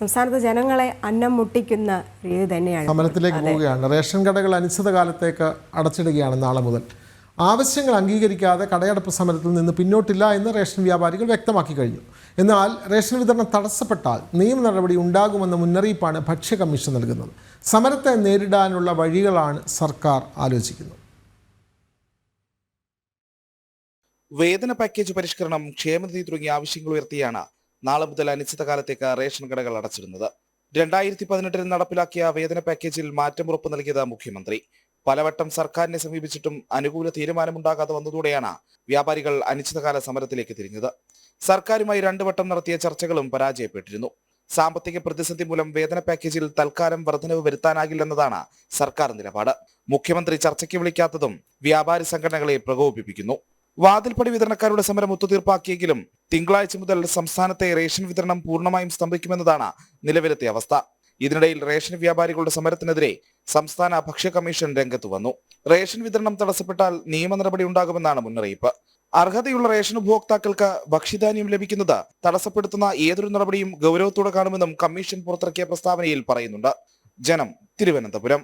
സംസ്ഥാനത്ത് ജനങ്ങളെ അന്നം മുട്ടിക്കുന്ന രീതി തന്നെയാണ്. സമരത്തിലേക്ക് പോവുകയാണ്. റേഷൻ കടകൾ അനിശ്ചിതകാലത്തേക്ക് അടച്ചിടുകയാണ് നാളെ മുതൽ. ആവശ്യങ്ങൾ അംഗീകരിക്കാതെ കടയടപ്പ് സമരത്തിൽ നിന്ന് പിന്നോട്ടില്ല എന്ന് റേഷൻ വ്യാപാരികൾ വ്യക്തമാക്കി കഴിഞ്ഞു. എന്നാൽ റേഷൻ വിതരണം തടസ്സപ്പെട്ടാൽ നിയമ നടപടി ഉണ്ടാകുമെന്ന മുന്നറിയിപ്പാണ് ഭക്ഷ്യ കമ്മീഷൻ നൽകുന്നത്. സമരത്തെ നേരിടാനുള്ള വഴികളാണ് സർക്കാർ ആലോചിക്കുന്നത്. വേതന പാക്കേജ് പരിഷ്കരണം ക്ഷേമനിധി തുടങ്ങിയ ആവശ്യങ്ങൾ ഉയർത്തിയാണ് നാളെ മുതൽ അനിശ്ചിതകാലത്തേക്ക് റേഷൻ കടകൾ അടച്ചിരുന്നത് രണ്ടായിരത്തി പതിനെട്ടിൽ നടപ്പിലാക്കിയ വേതന പാക്കേജിൽ മാറ്റം ഉറപ്പ് നൽകിയത് മുഖ്യമന്ത്രി. പലവട്ടം സർക്കാരിനെ സമീപിച്ചിട്ടും അനുകൂല തീരുമാനമുണ്ടാകാതെ വന്നതോടെയാണ് വ്യാപാരികൾ അനിശ്ചിതകാല സമരത്തിലേക്ക് തിരിഞ്ഞത്. സർക്കാരുമായി രണ്ടു വട്ടം നടത്തിയ ചർച്ചകളും പരാജയപ്പെട്ടിരുന്നു. സാമ്പത്തിക പ്രതിസന്ധി മൂലം വേതന പാക്കേജിൽ തൽക്കാലം വർധനവ് വരുത്താനാകില്ലെന്നതാണ് സർക്കാർ നിലപാട്. മുഖ്യമന്ത്രി ചർച്ചയ്ക്ക് വിളിക്കാത്തതും വ്യാപാരി സംഘടനകളെ പ്രകോപിപ്പിക്കുന്നു. വാതിൽപ്പടി വിതരണക്കാരുടെ സമരം ഒത്തുതീർപ്പാക്കിയെങ്കിലും തിങ്കളാഴ്ച മുതൽ സംസ്ഥാനത്തെ റേഷൻ വിതരണം പൂർണമായും സ്തംഭിക്കുമെന്നതാണ് നിലവിലത്തെ അവസ്ഥ. ഇതിനിടയിൽ റേഷൻ വ്യാപാരികളുടെ സമരത്തിനെതിരെ സംസ്ഥാന ഭക്ഷ്യ കമ്മീഷൻ രംഗത്ത് വന്നു. റേഷൻ വിതരണം തടസ്സപ്പെട്ടാൽ നിയമ നടപടി ഉണ്ടാകുമെന്നാണ് മുന്നറിയിപ്പ്. അർഹതയുള്ള റേഷൻ ഉപഭോക്താക്കൾക്ക് ഭക്ഷ്യധാന്യം ലഭിക്കുന്നത് തടസ്സപ്പെടുത്തുന്ന ഏതൊരു നടപടിയും ഗൗരവത്തോടെ കാണുമെന്നും കമ്മീഷൻ പുറത്തിറക്കിയ പ്രസ്താവനയിൽ പറയുന്നുണ്ട്. ജനം തിരുവനന്തപുരം.